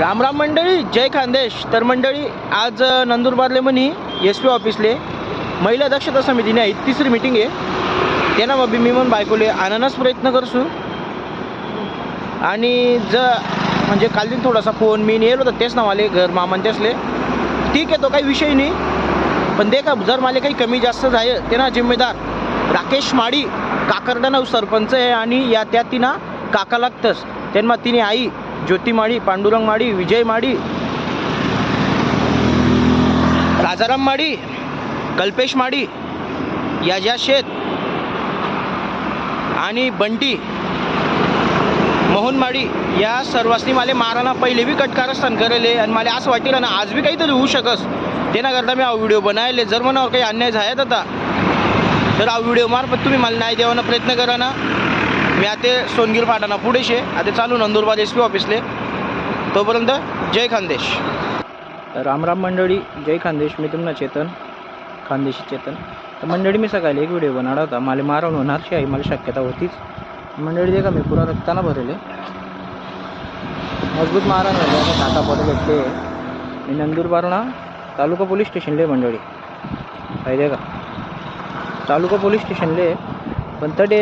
राम राम मंडळी जय खानदेश. तर मंडळी आज नंदुरबारले म्हणी एस पी ऑफिसले महिला दक्षता समितीने आहे तिसरी मिटिंग आहे. त्यांना बाबी मी म्हणून बायकोले आणण्यास प्रयत्न करसू. आणि ज म्हणजे कालदिन थोडासा फोन मी नेलो होता तेच नावाले घर मामान त्यासले. ठीक आहे तो काही विषय नाही. पण दे का जर मला काही कमी जास्त झाले ते ना जिम्मेदार राकेश माडी काकरडाना सरपंच आहे आणि या त्या तिना काका लागतंच. त्यांना तिने आई ज्योती माडी पांडुरंग माळी विजय माळी राजाराम माळी कल्पेश माडी याजा शेत आणि बंटी मोहन माळी या सर्वांनी मला माराना पहिले बी कटकारस्थान करेले आणि मला असं वाटेल ना आज बी काहीतरी होऊ शकस. त्याकरता मी हा व्हिडिओ बनायले. जर मनावर काही अन्याय झाला आता तर हा व्हिडिओ मार्फत तुम्ही मला न्याय देवाना प्रयत्न करा ना. मी आता सोनगीर फाटाना पुढे शे आता चालू नंदुरबार एस पी ऑफिसले तोपर्यंत जय खानदेश. रामराम मंडळी जय खानदेश. मी तुम्हाला चेतन खानदेशी चेतन. तर मंडळी मी सकाळी एक व्हिडिओ बनवला होता. मला मारण होणारची आहे मला शक्यता होतीच. मंडळी दे का मी पुरा रक्ताना भरले. मजबूत मारण झाले. आता टाटा पडत भेटले मी नंदुरबारना तालुका पोलीस स्टेशनले मंडळी. पाहिजे का? तालुका पोलीस स्टेशनले. पण तडे